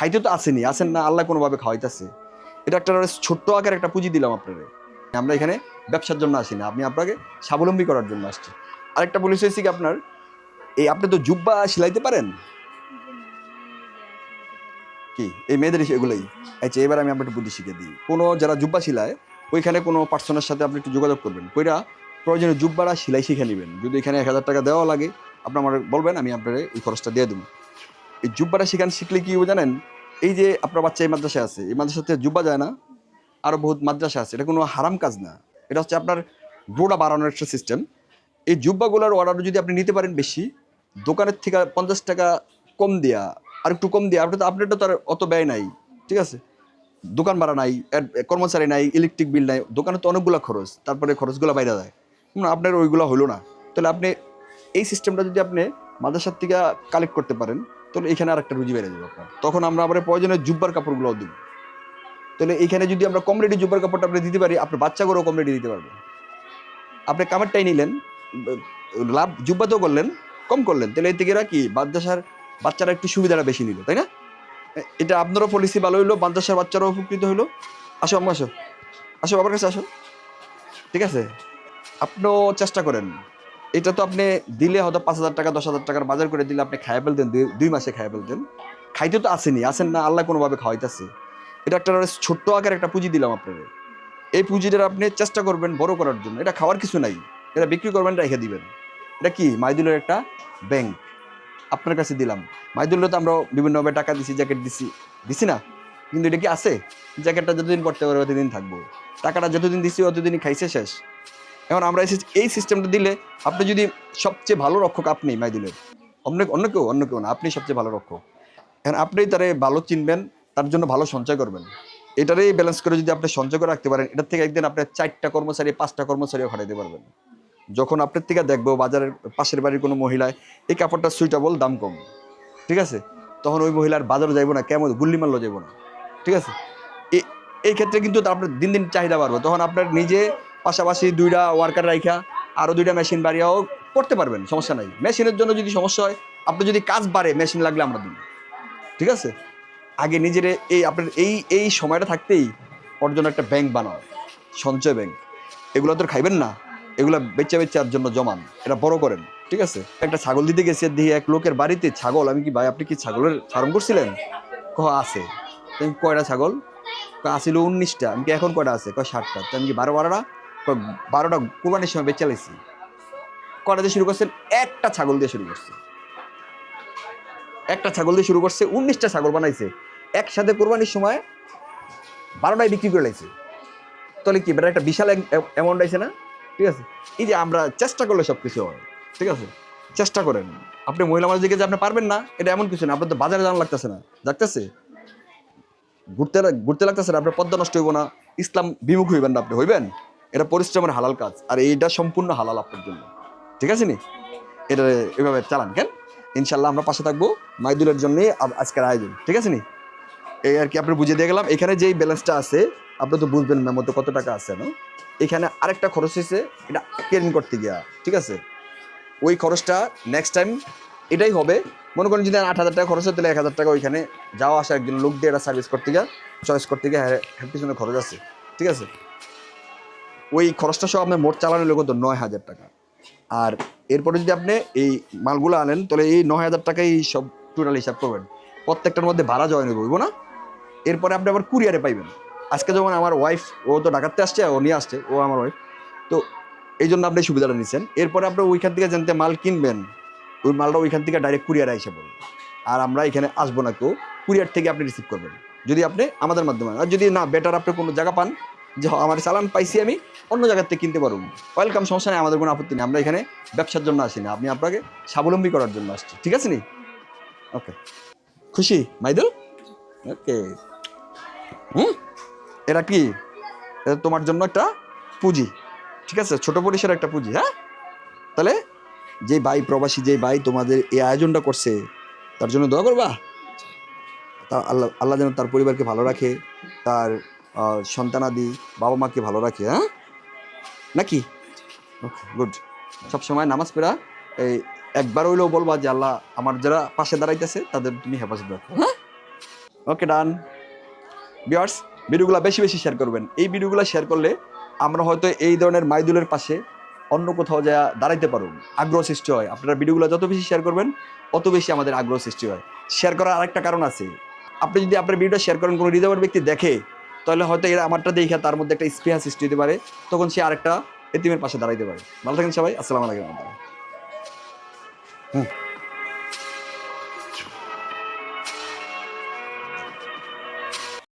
খাইতে তো আসেনি, আসেন না, আল্লাহ কোনোভাবে খাওয়াইতেছে। এটা একটা ছোট্ট আকার একটা পুঁজি দিলাম আপনারে। আমরা এখানে ব্যবসার জন্য আসি না, আপনি আপনাকে স্বাবলম্বী করার জন্য আসছি। আরেকটা পুলিশ হয়েছে কি আপনার? এই আপনি তো জুব্বা সিলাইতে পারেন? কি? এই মেয়েদের এগুলোই? আচ্ছা এবার আমি আপনার বুদ্ধি শিখে দিই। কোনো যারা জুব্বা সিলায়, ওইখানে কোনো পার্সনের সাথে আপনি একটু যোগাযোগ করবেন। কইরা প্রয়োজনে জুব্বারা সিলাই শিখে নেবেন। যদি এখানে এক হাজার টাকা দেওয়া লাগে, আপনি আমার বলবেন, আমি আপনার এই খরচটা দিয়ে দেবো। এই জুব্বাটা সেখানে শিখলে কি হবে জানেন? এই যে আপনার বাচ্চা এই মাদ্রাসায় আছে, এই মাদ্রাসাতে জুব্বা যায় না আরও বহুত মাদ্রাসা আছে, এটা কোনো হারাম কাজ না। এটা হচ্ছে আপনার গোড়া বাড়ানোর একটা সিস্টেম এই জুব্বাগুলোর অর্ডার যদি আপনি নিতে পারেন বেশি, দোকানের থেকে পঞ্চাশ টাকা কম দেয়া, আর একটু কম দেয়া, আপনি তো আপনারটা তো আর অত ব্যয় নাই, ঠিক আছে? দোকান ভাড়া নাই কর্মচারী নাই ইলেকট্রিক বিল নাই, দোকানে তো অনেকগুলো খরচ, তারপরে খরচগুলো বাইরে যায়। আপনার ওইগুলো হলো না। তাহলে আপনি এই সিস্টেমটা যদি আপনি মাদ্রাসার থেকে কালেক্ট করতে পারেন তাহলে এখানে আর একটা রুজি বেড়ে যাবে আপনার। তখন আমরা আবার প্রয়োজনে জুব্বার কাপড়গুলোও দিব। তাহলে এখানে যদি আমরা কম রেডি জুব্বার কাপড়টা আপনি দিতে পারি, আপনার বাচ্চাগুলো কম রেডি দিতে পারবেন আপনি কামারটাই নিলেন, লাভ জুব্বাতেও করলেন, কম করলেন। তাহলে এর থেকে কি মাদ্রাসার বাচ্চারা একটু সুবিধাটা বেশি নিল, তাই না? এটা আপনারও পলিসি ভালো হইল মাদ্রাসার বাচ্চারাও উপকৃত হইল। আসো, আম্মা আসো। আসো, বাবার কাছে আসো। ঠিক আছে? আপনিও চেষ্টা করেন। এটা তো আপনি দিলে হয়তো পাঁচ হাজার টাকা, দশ হাজার টাকার বাজার করে দিলে আপনি খাইয়া ফেলতেন, দুই- মাসে খাইয়া ফেলতেন। খাইতে তো আসেনি আসেন না আল্লাহ কোনোভাবে খাওয়াইতেছে। এটা একটা ছোট্ট আকার একটা পুঁজি দিলাম আপনাদের এই পুঁজিটা আপনি চেষ্টা করবেন বড় করার জন্য। এটা খাওয়ার কিছু নাই, এটা বিক্রি করবেন, রেখে দিবেন। এটা কি? মাইদুলের একটা ব্যাংক। আপনার কাছে দিলাম। মাইদুল্লে তো আমরা বিভিন্নভাবে টাকা দিছি, জ্যাকেট দিছি। দিছি না? কিন্তু এটা কি আছে? জ্যাকেটটা যতদিন পড়তে পারবে, ততদিন থাকব। টাকাটা যতদিন দিছি, অতদিনই খাইছে শেষ। এখন আমরা এই সিস্টেমটা দিলে আপনি যদি সবচেয়ে ভালো রক্ষক আপনি মাই মাইদুলের। অন্য অন্য কেউ অন্য কেউ না, আপনি সবচেয়ে ভালো রক্ষক। এখন আপনি তারে ভালো চিনবেন, তার জন্য ভালো সঞ্চয় করবেন। এটারই ব্যালেন্স করে যদি আপনি সঞ্চয় করে রাখতে পারেন, এটার থেকে একদিন আপনি চারটা কর্মচারী, পাঁচটা কর্মচারীও খাটাইতে পারবেন। যখন আপনার থেকে দেখব বাজারের পাশের বাড়ির কোনো মহিলায় এই কাপড়টা সুইটেবল দাম কম। ঠিক আছে? তখন ওই মহিলার বাজারে যাইবো না, কেমন? গুল্লি মারলো যাইবো না। ঠিক আছে? এই ক্ষেত্রে কিন্তু আপনার দিন দিন চাহিদা বাড়বে। তখন আপনার নিজে পাশাপাশি দুইটা ওয়ার্কার রাইখা আরও দুইটা মেশিন বাড়িয়াও করতে পারবেন, সমস্যা নাই। মেশিনের জন্য যদি সমস্যা হয়, আপনি যদি কাজ বাড়ে মেশিন লাগলে আমরা দিই ঠিক আছে? আগে নিজের এই আপনার এই এই সময়টা থাকতেই ওর জন্য একটা ব্যাংক বানাও, সঞ্চয় ব্যাংক এগুলো তো খাইবেন না, এগুলো বেচা বেচার জন্য জমান, এটা বড় করেন, ঠিক আছে? একটা ছাগল দিতে গেছি দেখি এক লোকের বাড়িতে, ছাগল, আমি কি ভাই, আপনি কি ছাগলের ফার্ম করছিলেন? কহ, আছে। কয়টা ছাগল? আসিল উনিশটা। আমি কি এখন কয়টা আছে? কয়, ষাটটা। তো আমি কি বারো বারোটা? বারোটা কোরবানির সময় বেচা লাইছি। কয়টা দিয়ে শুরু করছেন? একটা ছাগল দিয়ে শুরু করছে। একটা ছাগল দিয়ে শুরু করছে, উনিশটা ছাগল বানাইছে। একসাথে কোরবানির সময় বারোটায় বিক্রি করে লাইছে। তাহলে কি একটা বিশাল অ্যামাউন্ট আইছে না? ঠিক আছে? এই যে আমরা চেষ্টা করলে সব কিছু হয়, ঠিক আছে? চেষ্টা করেন। আপনি মহিলা মানুষ দিকে যে আপনি পারবেন না, এটা এমন কিছু না। আপনার তো বাজারে জানা লাগতেছে না। লাগতেছে ঘুরতে ঘুরতে লাগতেছে না। আপনার পদ্মা নষ্ট হইব না। ইসলাম বিমুখ হইবেন না আপনি, হইবেন? এটা পরিশ্রমের হালাল কাজ, আর এইটা সম্পূর্ণ হালাল আপনার জন্য। ঠিক আছে নি? এটা এভাবে চালান, কেন? ইনশাল্লাহ আমরা পাশে থাকব মাইদুলের জন্যই আ- আজকের আয়োজন, ঠিক আছে নি? এই আর কি আপনি বুঝিয়ে দিয়ে গেলাম, এখানে যেই ব্যালেন্সটা আছে, আপনি তো বুঝবেন না মধ্যে কত টাকা আছে, না? এখানে আরেকটা খরচ হয়েছে এটা কেরিং করতে গিয়া, ঠিক আছে? ওই খরচটা নেক্সট টাইম এটাই হবে। মনে করেন যদি আট হাজার টাকা খরচ হয়, তাহলে এক হাজার টাকা ওইখানে যাওয়া আসা একজন লোক দিয়ে এটা সার্ভিস করতে গিয়া চয়েস করতে গিয়ে হ্যাঁ হ্যাঁ পিছনে খরচ আছে, ঠিক আছে? ওই খরচটা সব আপনার মোট চালানো লোক তো নয় হাজার টাকা। আর এরপরে যদি আপনি এই মালগুলো আনেন, তাহলে এই নয় হাজার টাকাই সব টোটাল হিসাব করবেন। প্রত্যেকটার মধ্যে ভাড়া জয়েন করব না? এরপরে আপনি আবার কুরিয়ারে পাইবেন। আজকে যেমন আমার ওয়াইফ ও তো ডাকাতে আসছে, ও নিয়ে আসছে, ও আমার ওয়াইফ তো এই জন্য আপনি সুবিধাটা নিচ্ছেন। এরপরে আপনি ওইখান থেকে জানতে মাল কিনবেন, ওই মালটা ওইখান থেকে ডাইরেক্ট কুরিয়ারে এসে পড়বে। আর আমরা এখানে আসব না কেউ কুরিয়ার থেকে আপনি রিসিভ করবেন। যদি আপনি আমাদের মাধ্যমে, আর যদি না বেটার আপনি কোনো জায়গা পান যে আমার চালান পাইছি আমি, অন্য জায়গার থেকে কিনতে পারব। ওয়েলকাম সমস্যা নেই, আমাদের কোনো আপত্তি নেই, আমরা এখানে ব্যবসার জন্য আসি না আপনি আপনাকে স্বাবলম্বী করার জন্য আসছি, ঠিক আছে নি? ওকে খুশি, মাইদুল? ওকে হুম? এটা কি? এটা তোমার জন্য একটা পুঁজি, ঠিক আছে? ছোট পরিসর একটা পুঁজি হ্যাঁ? তাহলে যে ভাই প্রবাসী, যে ভাই তোমাদের এই আয়োজনটা করছে, তার জন্য দোয়া করবা? তা আল্লাহ আল্লাহ যেন তার পরিবারকে ভালো রাখে, তার সন্তানাদি বাবা মাকে ভালো রাখে হ্যাঁ? নাকি? ওকে গুড সবসময় নামাজ পড়া, এই একবার হইলেও বলবা যে আল্লাহ আমার যারা পাশে দাঁড়াইতেছে, তাদের তুমি হেফাজত রাখো হ্যাঁ? ওকে ডান বিয়ার্স ভিডিওগুলো বেশি বেশি শেয়ার করবেন। এই ভিডিওগুলো শেয়ার করলে আমরা হয়তো এই ধরনের মাইদুলের পাশে অন্য কোথাও যা দাঁড়াইতে পারুন আগ্রহ সৃষ্টি হয়। আপনারা ভিডিওগুলো যত বেশি শেয়ার করবেন, অত বেশি আমাদের আগ্রহ সৃষ্টি হয়। শেয়ার করার আরেকটা কারণ আছে। আপনি যদি আপনার ভিডিওটা শেয়ার করেন, কোনো হৃদয়ের ব্যক্তি দেখে তাহলে হয়তো এরা আমারটা দেখে তার মধ্যে একটা স্পৃহা সৃষ্টি হতে পারে, তখন সে আরেকটা এতিমের পাশে দাঁড়াইতে পারে। ভালো থাকেন সবাই, আসসালামু আলাইকুম